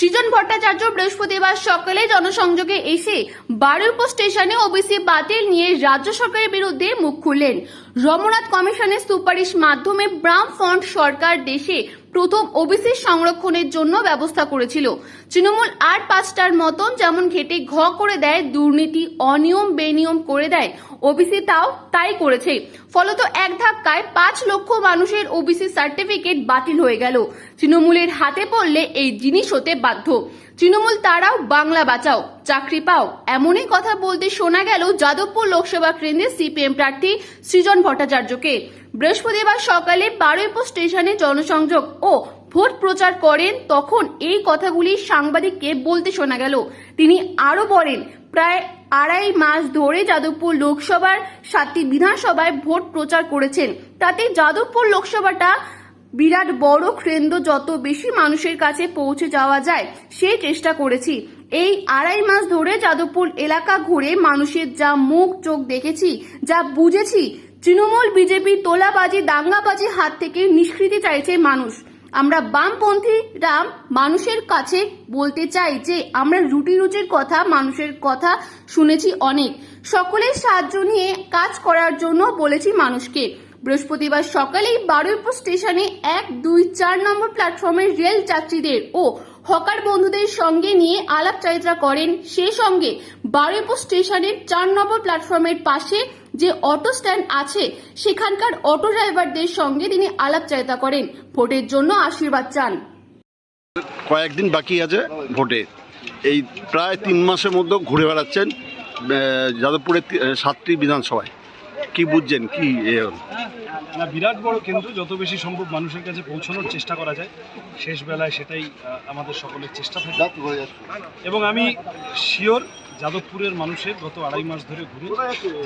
সৃজন ভট্টাচার্য বৃহস্পতিবার সকালে জনসংযোগে এসে বারুইপুর স্টেশনে ওবিসি বাতিল নিয়ে রাজ্য সরকারের বিরুদ্ধে মুখ খুললেন। রমনাথ কমিশনের সুপারিশ মাধ্যমে ব্রাম ফ্রন্ট সরকার দেশে প্রথম ওবিসি সংরক্ষণের জন্য ব্যবস্থা করেছিল। তৃণমূল আর পাঁচটার মতন যেমন ঘেটে ঘ করে দেয়, দুর্নীতি অনিয়ম বেনিয়ম করে দেয়। ওবিসি তাও তাই করেছে। ফলত এক ধাক্কায় পাঁচ লক্ষ মানুষের ওবিসি সার্টিফিকেট বাতিল হয়ে গেল। তৃণমূলের হাতে পড়লে এই জিনিস হতে বাধ্য। তৃণমূল তারাও বাংলা বাঁচাও, চাকরি পাও। এমনই কথা বলতে শোনা গেল যাদবপুর লোকসভা কেন্দ্রে সিপিএম প্রার্থী সৃজন ভট্টাচার্যকে। বৃহস্পতিবার সকালে বারুইপুর স্টেশনে জনসংযোগ ও ভোট প্রচার করেন, তখন এই কথাগুলি সাংবাদিককে বলতে শোনা গেল। তিনি আরও বলেন, প্রায় আড়াই মাস ধরে যাদবপুর লোকসভার সাতটি বিধানসভায় ভোট প্রচার করেছেন। তাতে যাদবপুর লোকসভাটা বিরাট বড় কেন্দ্র, যত বেশি মানুষের কাছে পৌঁছে যাওয়া যায় সেই চেষ্টা করেছি। এই আড়াই মাস ধরে যাদবপুর এলাকা ঘুরে মানুষের যা মুখ চোখ দেখেছি, যা বুঝেছি, তৃণমূল বিজেপি তোলাবাজি দাঙ্গাবাজি হাত থেকে নিষ্কৃতি চাইছে মানুষ। আমরা বামপন্থীরা মানুষের কাছে বলতে চাই যে, আমরা রুটি রুচির কথা, মানুষের কথা শুনেছি অনেক। সকলের সাহায্য নিয়ে কাজ করার জন্য বলেছি মানুষকে। বৃহস্পতিবার সকালেই বারুইপুর স্টেশনে এক, দুই, চার নম্বর প্ল্যাটফর্মের রেল যাত্রীদের ও হকার বন্ধুদের সঙ্গে নিয়ে আলাপচারিতা করেন। সে সঙ্গে বারুইপুর স্টেশনের চার নম্বর প্ল্যাটফর্মের পাশে যে অটো স্ট্যান্ড আছে সেখানকার অটো ড্রাইভারদের সঙ্গে তিনি আলাপচারিতা করেন। ভোটের জন্য আশীর্বাদ চান। কয়েকদিন বাকি আছে ভোটে। এই প্রায় তিন মাসের মধ্যে ঘুরে বেড়াচ্ছেন যাদবপুরের সাতটি বিধানসভায়। কি বুঝছেন? কি না বিরাট বড় কেন্দ্র যত বেশি সম্ভব মানুষের কাছে পৌঁছানোর চেষ্টা করা যায় শেষ বেলায় সেটাই আমাদের সকলের চেষ্টা থাকে। এবং আমি শিওর যাদবপুরের মানুষের গত আড়াই মাস ধরে ঘুরে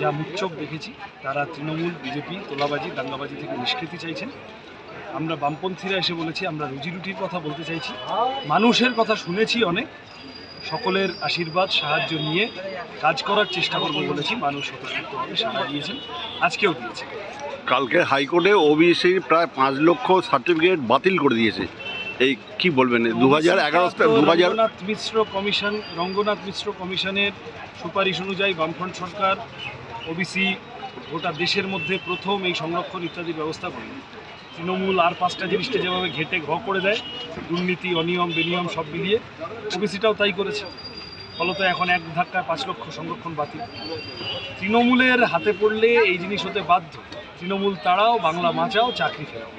যা মুখচোখ দেখেছি, তারা তৃণমূল, বিজেপি, তোলাবাজি, দাঙ্গাবাজি থেকে নিষ্কৃতি চাইছেন। আমরা বামপন্থীরা এসে বলেছি, আমরা রুজি রুটির কথা বলতে চাইছি। মানুষের কথা শুনেছি অনেক। সকলের আশীর্বাদ, সাহায্য নিয়ে কাজ করার চেষ্টা করব বলেছি। মানুষ স্বতঃস্ফূর্তভাবে সাড়া দিয়েছেন, আজকেও দিয়েছে। কালকে হাইকোর্টে ওবিসির প্রায় পাঁচ লক্ষ সার্টিফিকেট বাতিল করে দিয়েছে। এই কি বলবেন দু হাজার এগারো দু হাজার রঙ্গনাথ মিশ্র কমিশন রঙ্গনাথ মিশ্র কমিশনের সুপারিশ অনুযায়ী বামফ্রন্ট সরকার ওবিসি গোটা দেশের মধ্যে প্রথম এই সংরক্ষণ ইত্যাদি ব্যবস্থা করে তৃণমূল আর পাঁচটা জিনিসটা যেভাবে ঘেটে ঘ করে দেয় দুর্নীতি অনিয়ম বেনিয়ম সব মিলিয়ে ওবিসিটাও তাই করেছে। ফলত এখন এক ধাক্কায় পাঁচ লক্ষ সংরক্ষণ বাতিল। তৃণমূলের হাতে পড়লে এই জিনিস হতে বাধ্য। তৃণমূল তারাও বাংলা মাচাও চাকরি ফেরাও।